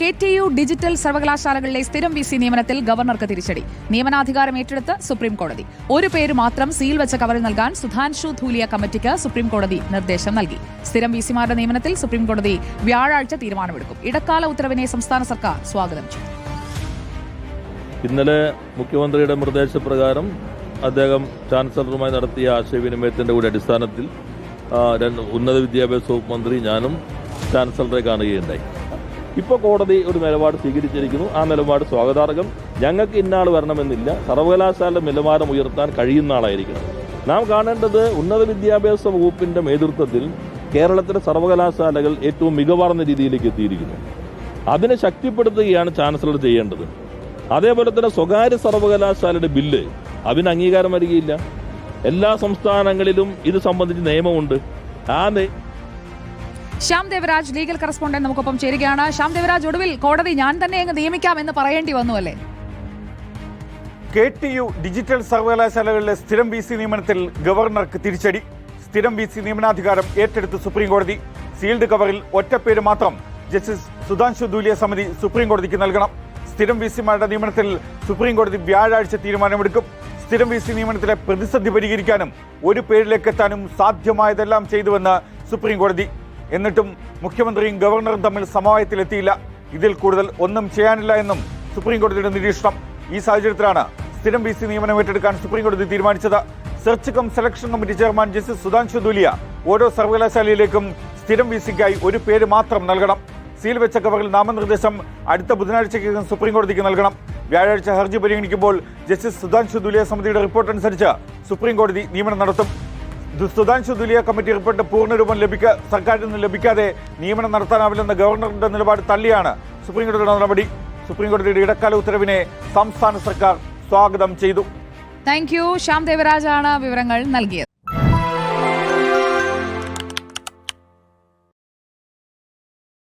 K T U digital സർവകലാശാലകളിലെ സ്ഥിരം V C നിയമനത്തിൽ ഗവർണർക്ക് തിരിച്ചടി. നിയമനാധികാരം ഏറ്റെടുത്ത് സുപ്രീം കോടതി. ഒരു പേര് മാത്രം സീൽ വെച്ച കവറിൽ നൽകാൻ സുധാൻഷു ധൂലിയ കമ്മിറ്റിക്ക് സുപ്രീം കോടതി നിർദ്ദേശം നൽകി. സ്ഥിരം വി സിമാരുടെ നിയമനത്തിൽ സുപ്രീം കോടതി വ്യാഴാഴ്ച തീരുമാനമെടുക്കും. ഇടക്കാല ഉത്തരവിനെ സംസ്ഥാന സർക്കാർ സ്വാഗതം ചെയ്തു. ഇന്നലെ മുഖ്യമന്ത്രിയുടെ നിർദ്ദേശപ്രകാരം അദ്ദേഹം ചാൻസലറുമായി നടത്തിയ ആശയവിനിമയത്തിന്റെ കൂടി അടിസ്ഥാനത്തിൽ ഉന്നത വിദ്യാഭ്യാസ വകുപ്പ് മന്ത്രി ഞാനും ചാൻസലറെ കാണുകയുണ്ടായി. ഇപ്പോൾ കോടതി ഒരു നിലപാട് സ്വീകരിച്ചിരിക്കുന്നു. ആ നിലപാട് സ്വാഗതാർഹം. ഞങ്ങൾക്ക് ഇന്നാൾ വരണമെന്നില്ല. സർവകലാശാല നിലവാരം ഉയർത്താൻ കഴിയുന്ന ആളായിരിക്കണം. നാം കാണേണ്ടത് ഉന്നത വിദ്യാഭ്യാസ വകുപ്പിന്റെ നേതൃത്വത്തിൽ കേരളത്തിലെ സർവകലാശാലകൾ ഏറ്റവും മികവാർന്ന രീതിയിലേക്ക് എത്തിയിരിക്കുന്നു. അതിനെ ശക്തിപ്പെടുത്തുകയാണ് ചാൻസലർ ചെയ്യേണ്ടത്. അതേപോലെ തന്നെ സ്വകാര്യ സർവകലാശാലയുടെ ബില്ല് അതിന് അംഗീകാരം വരികയില്ല എല്ലാ സംസ്ഥാനങ്ങളിലും ഇത് സംബന്ധിച്ച് നിയമമുണ്ട്. ആ ശ്യാം ദേവരാജ് ലീഗൽ കറസ്പോണ്ടന്റ് നമുക്കൊപ്പം ചേരുകയാണ്. ശ്യാം ദേവരാജ് ഒടുവിൽ കോടതി ഞാൻ തന്നെ അങ്ങ് നിയമിക്കാം എന്ന് പറയേണ്ടി വന്നു അല്ലേ? കെ ടി യു ഡിജിറ്റൽ സർവകലാശാലകളിലെ സ്ഥിരം വി സി നിയമനത്തിൽ ഗവർണർക്ക് തിരിച്ചടി. സ്ഥിരം വി സി നിയമനാധികാരം ഏറ്റെടുത്ത് സുപ്രീം കോടതി. സീൽഡ് കവറിൽ ഒറ്റപ്പേര് മാത്രം. ജസ്റ്റിസ് സുധാൻഷു ദൂലിയ സമിതി സുപ്രീം കോടതിക്ക് നൽകണം. സ്ഥിരം വി സിമാരുടെ നിയമനത്തിൽ സുപ്രീം കോടതി വ്യാഴാഴ്ച തീരുമാനമെടുക്കും. സ്ഥിരം വി സി നിയമനത്തിലെ പ്രതിസന്ധി പരിഹരിക്കാനും ഒരു പേരിലേക്ക് എത്താനും സാധ്യമായതെല്ലാം ചെയ്തുവെന്ന് സുപ്രീം കോടതി എന്നിട്ടും മുഖ്യമന്ത്രിയും ഗവർണറും തമ്മിൽ സമവായത്തിലെത്തിയില്ല. ഇതിൽ കൂടുതൽ ഒന്നും ചെയ്യാനില്ല എന്നും സുപ്രീം കോടതിയുടെ നിരീക്ഷണം. ഈ സാഹചര്യത്തിലാണ് സ്ഥിരം വി സി നിയമനം ഏറ്റെടുക്കാൻ സുപ്രീം കോടതി തീരുമാനിച്ചത്. Search cum selection committee chairman justice Sudhanshu Dhulia ഓരോ സർവകലാശാലയിലേക്കും സ്ഥിരം വി സിക്കായി ഒരു പേര് മാത്രം നൽകണം. സീൽ വെച്ച കവറിൽ നാമനിർദ്ദേശം അടുത്ത ബുധനാഴ്ചയ്ക്കകം സുപ്രീം കോടതിക്ക് നൽകണം. വ്യാഴാഴ്ച ഹർജി പരിഗണിക്കുമ്പോൾ ജസ്റ്റിസ് സുധാംശു ദുലിയ സമിതിയുടെ റിപ്പോർട്ട് അനുസരിച്ച് സുപ്രീം കോടതി നിയമനം നടത്തും. ദു- സുധാൻഷു ദുലിയ കമ്മിറ്റി റിപ്പോർട്ട് പൂർണരൂപം ലഭിക്ക സർക്കാരിൽ നിന്ന് ലഭിക്കാതെ നിയമനം നടത്താനാവില്ലെന്ന ഗവർണറുടെ നിലപാട് തള്ളിയാണ് സുപ്രീം കോടതിയുടെ നടപടി. സുപ്രീം കോടതിയുടെ ഇടക്കാല ഉത്തരവിനെ സംസ്ഥാന സർക്കാർ സ്വാഗതം ചെയ്തു. Thank you. ശ്യാം ദേവരാജാണ് വിവരങ്ങൾ നൽകിയത്.